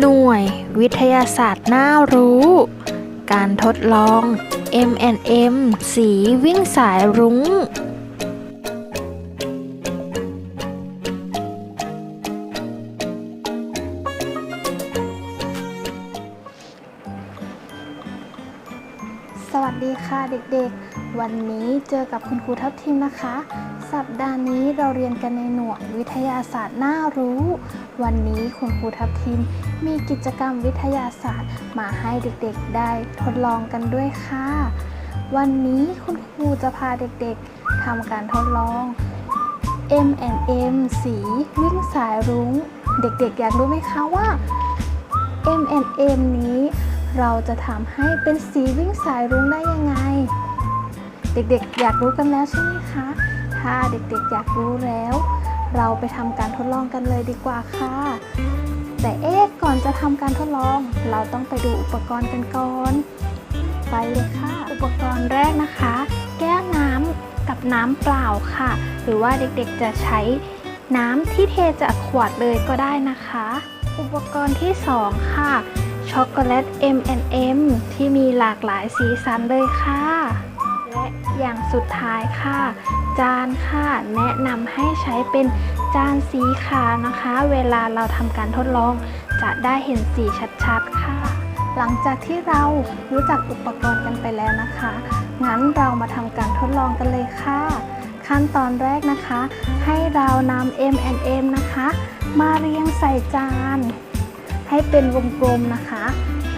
หน่วยวิทยาศาสตร์น่ารู้ การทดลอง M&M สีวิ่งสายรุ้ง สวัสดีค่ะเด็กๆ วันนี้เจอกับคุณครูทัพทิมนะคะ สัปดาห์นี้เราเรียนกันในหน่วยวิทยาศาสตร์น่ารู้ วันนี้คุณครูทัพทิมมีกิจกรรมวิทยาศาสตร์มาให้เด็กๆได้ทดลองกันด้วยค่ะ วันนี้คุณครูจะพาเด็กๆทำการทดลอง M&M สีวิ่งสายรุ้ง เด็กๆ อยากรู้ไหมคะว่า M&M นี้เราจะทำให้เป็นสีวิ่งสายรุ้งได้ยังไง เด็กๆ อยากรู้กันแล้วใช่ไหมคะ ถ้าเด็กๆอยากรู้แล้ว เราไปทำการทดลองกันเลยดีกว่าค่ะ แต่เอ๊ะก่อนจะทำการทดลอง เราต้องไปดูอุปกรณ์กันก่อน ไปเลยค่ะ อุปกรณ์แรกนะคะ แก้วน้ำกับน้ำเปล่าค่ะ หรือว่าเด็กๆจะใช้น้ำที่เทจากขวดเลยก็ได้นะคะ อุปกรณ์ที่ 2 ค่ะช็อกโกแลต M&M ที่มีหลากหลายสีสันเลยค่ะ และอย่างสุดท้ายค่ะ จานค่ะ แนะนำให้ใช้เป็นจานสีขาวนะคะ เวลาเราทำการทดลองจะได้เห็นสีชัดๆค่ะ หลังจากที่เรารู้จักอุปกรณ์กันไปแล้วนะคะ งั้นเรามาทำการทดลองกันเลยค่ะ ขั้นตอนแรกนะคะ ให้เรานำ M&M นะคะ มาเรียงใส่จาน ให้เป็นวงกลมนะคะ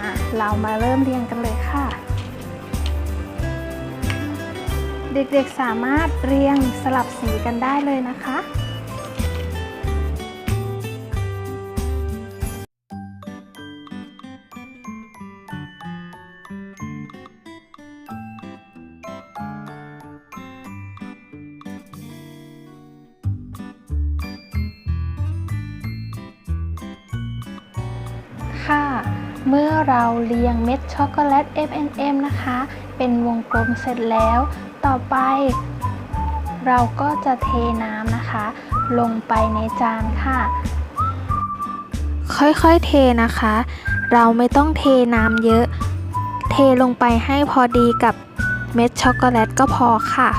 อะเรามาเริ่มเรียงกันเลยค่ะ เด็กๆสามารถเรียงสลับสีกันได้เลยนะคะ ค่ะ เมื่อเราเรียงเม็ดช็อกโกแลต M&M นะคะ เป็นวงกลมเสร็จแล้ว ต่อไป เราก็จะเทน้ำนะคะ ลงไปในจานค่ะ ค่อยๆเทนะคะ เราไม่ต้องเทน้ำเยอะ เทลงไปให้พอดีกับเม็ดช็อกโกแลตก็พอค่ะ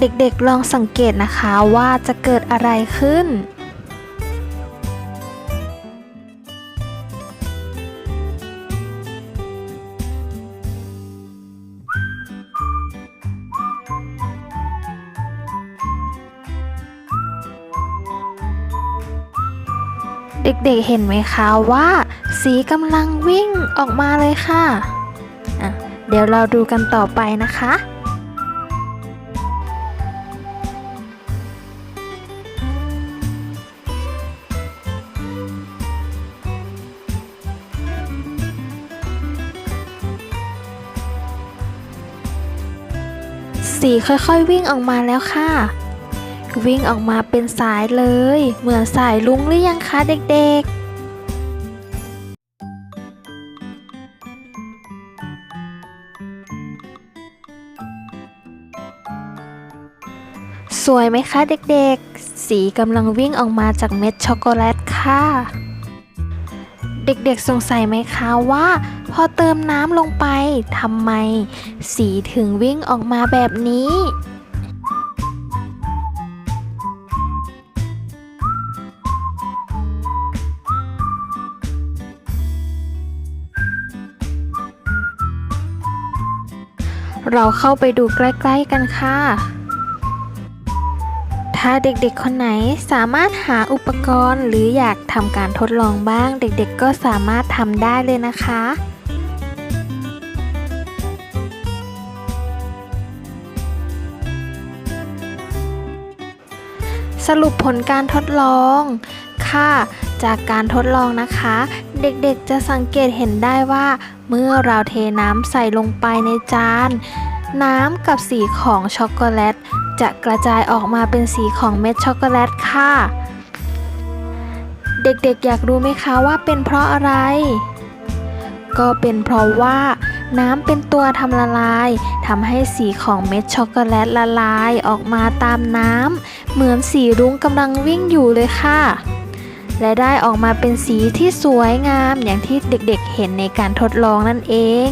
เด็กๆลองสังเกตนะคะว่าจะเกิดอะไรขึ้น เด็กๆเห็นไหมคะว่า สีกำลังวิ่งออกมาเลยค่ะะเดี๋ยวเราดูกันต่อไปนะคะ สีค่อยๆวิ่งออกมาแล้วค่ะ วิ่งออกมาเป็นสายเลย เหมือนสายลุงหรือยังคะเด็กๆสวยไหมคะเด็กๆ สีกำลังวิ่งออกมาจากเม็ดช็อกโกแลตค่ะ เด็กๆสงสัยไหมคะว่า พอเติมน้ำลงไปทำไม สีถึงวิ่งออกมาแบบนี้ เราเข้าไปดูใกล้ ๆ กันค่ะถ้าเด็กๆ คนไหนสามารถหาอุปกรณ์หรืออยากทำการทดลองบ้าง เด็กๆ ก็สามารถทำได้เลยนะคะ สรุปผลการทดลอง ค่ะ จากการทดลองนะคะ เด็กๆจะสังเกตเห็นได้ว่า เมื่อเราเทน้ำใส่ลงไปในจาน น้ำกับสีของช็อกโกแลต จะกระจายออกมาเป็นสีของเม็ดช็อกโกแลตค่ะ เด็กๆอยากรู้ไหมคะว่าเป็นเพราะอะไร ก็เป็นเพราะว่าน้ำเป็นตัวทำละลายทำให้สีของเม็ดช็อกโกแลตละลายออกมาตามน้ำ เหมือนสีรุ้งกำลังวิ่งอยู่เลยค่ะ และได้ออกมาเป็นสีที่สวยงามอย่างที่เด็กๆเห็นในการทดลองนั่นเอง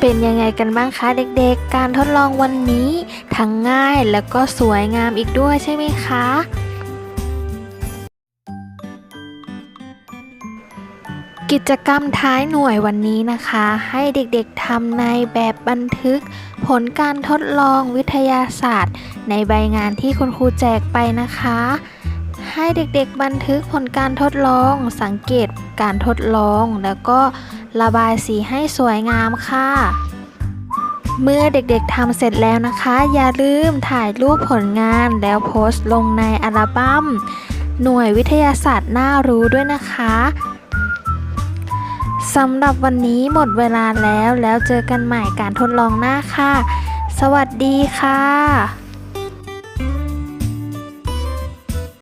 เป็นยังไงกันบ้างคะเด็กๆ การทดลองวันนี้ทั้งง่ายแล้วก็สวยงามอีกด้วยใช่ไหมคะ กิจกรรมท้ายหน่วยวันนี้นะคะ ให้เด็กๆทำในแบบบันทึก ผลการทดลองวิทยาศาสตร์ ในใบงานที่คุณครูแจกไปนะคะ ให้เด็กๆบันทึกผลการทดลอง สังเกตการทดลอง แล้วก็ระบายสีให้สวยงามค่ะ เมื่อเด็กๆทำเสร็จแล้วนะคะ อย่าลืมถ่ายรูปผลงานแล้วโพสต์ลงในอัลบั้มหน่วยวิทยาศาสตร์น่ารู้ด้วยนะคะ สำหรับวันนี้หมดเวลาแล้วแล้วเจอกันใหม่การทดลองหน้าค่ะ สวัสดีค่ะ